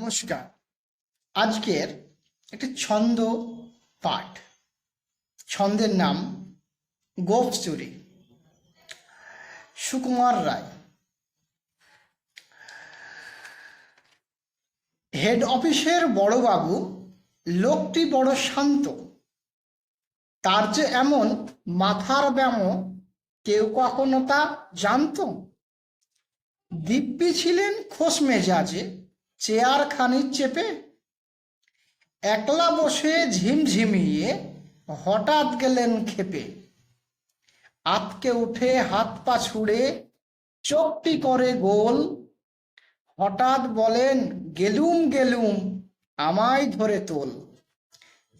নমস্কার। আজকের একটি ছন্দ পাঠ। ছন্দের নাম গোপ চুরি সুকুমার রায়। হেড অফিসের বড়বাবু, লোকটি বড় শান্ত। তার যে এমন মাথার ব্যামো, কেউ কখনো তা জানতো? দিব্যি ছিলেন খোস মেজাজে। চেয়ার খানি চেপে একলা বসে ঝিমঝিমিয়ে হঠাৎ গেলেন খেপে আতকে উঠে হাত পা ছুড়ে চোখটি করে গোল। হঠাৎ বলেন, গেলুম গেলুম, আমায় ধরে তোল।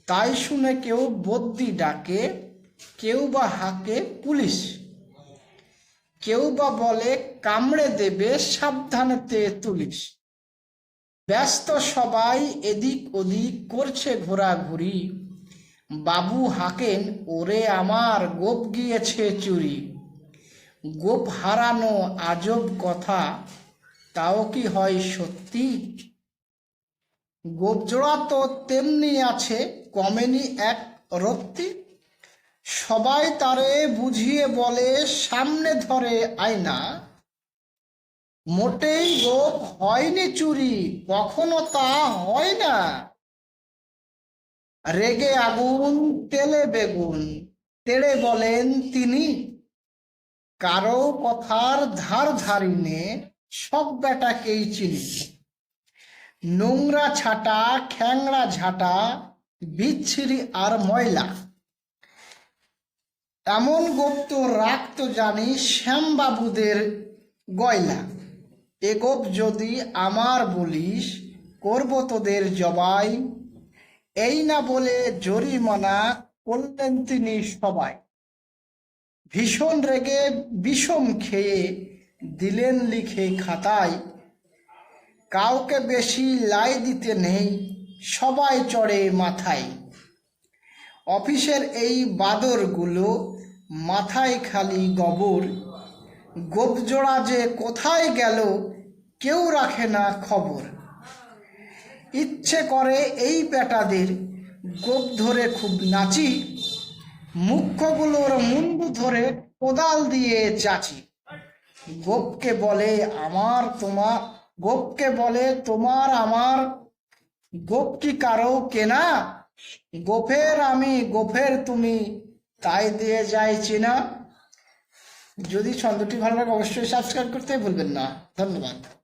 তাই শুনে কেউ বদ্যি ডাকে, কেউ বা হাঁকে পুলিশ। কেউ বা বলে, কামড়ে দেবে, সাবধানেতে তুলিস। ব্যস্ত সবাই এদিক ওদিক করছে ঘোরাঘুরি। বাবু হাকেন, ওরে আমার, গোপ গিয়েছে চুরি। গোপ হারানো আজব কথা, তাও কি হয় সত্যি? গোপজোড়া তো তেমনি আছে, কমেনি এক রক্তি। সবাই তারে বুঝিয়ে বলে, সামনে ধরে আয়না। মোটেই গোপ হয়নি চুরি, কখনো তা হয় না। রেগে আগুন, তেলে বেগুন, তেড়ে বলেন তিনি, কারও কথার ধার ধারিনে সব বেটাকেই চিনি। নোংরা ছাটা খ্যাংরা ঝাঁটা, বিচ্ছিরি আর ময়লা। এমন গোপ্ত রাখত জানি শ্যামবাবুদের গয়লা। এ গোপ যদি আমার বলিস, করব তোদের জবাই। এই না বলে জরিমানা করলেন তিনি সবাই। ভীষণ রেগে বিষম খেয়ে দিলেন লিখে খাতায়, কাউকে বেশি লাই দিতে নেই, সবাই চড়ে মাথায়। অফিসের এই বাদরগুলো মাথায় খালি গবর গোপজোড়া যে কোথায় গেল, কেউ রাখে না খবর। ইচ্ছে করে এই পেটাদের গোপ ধরে খুব নাচি, মুখ্যগুলোর মুন্ডু ধরে কোদাল দিয়ে চাচি। গোপকে বলে আমার তোমার, গোপকে বলে তোমার আমার। গোপ কি কারও কেনা? গোফের আমি গোফের তুমি, তাই দিয়ে যাই চেনা। যদি ছন্দটি ভালো লাগে অবশ্যই সাবস্ক্রাইব করতে ভুলবেন না। ধন্যবাদ।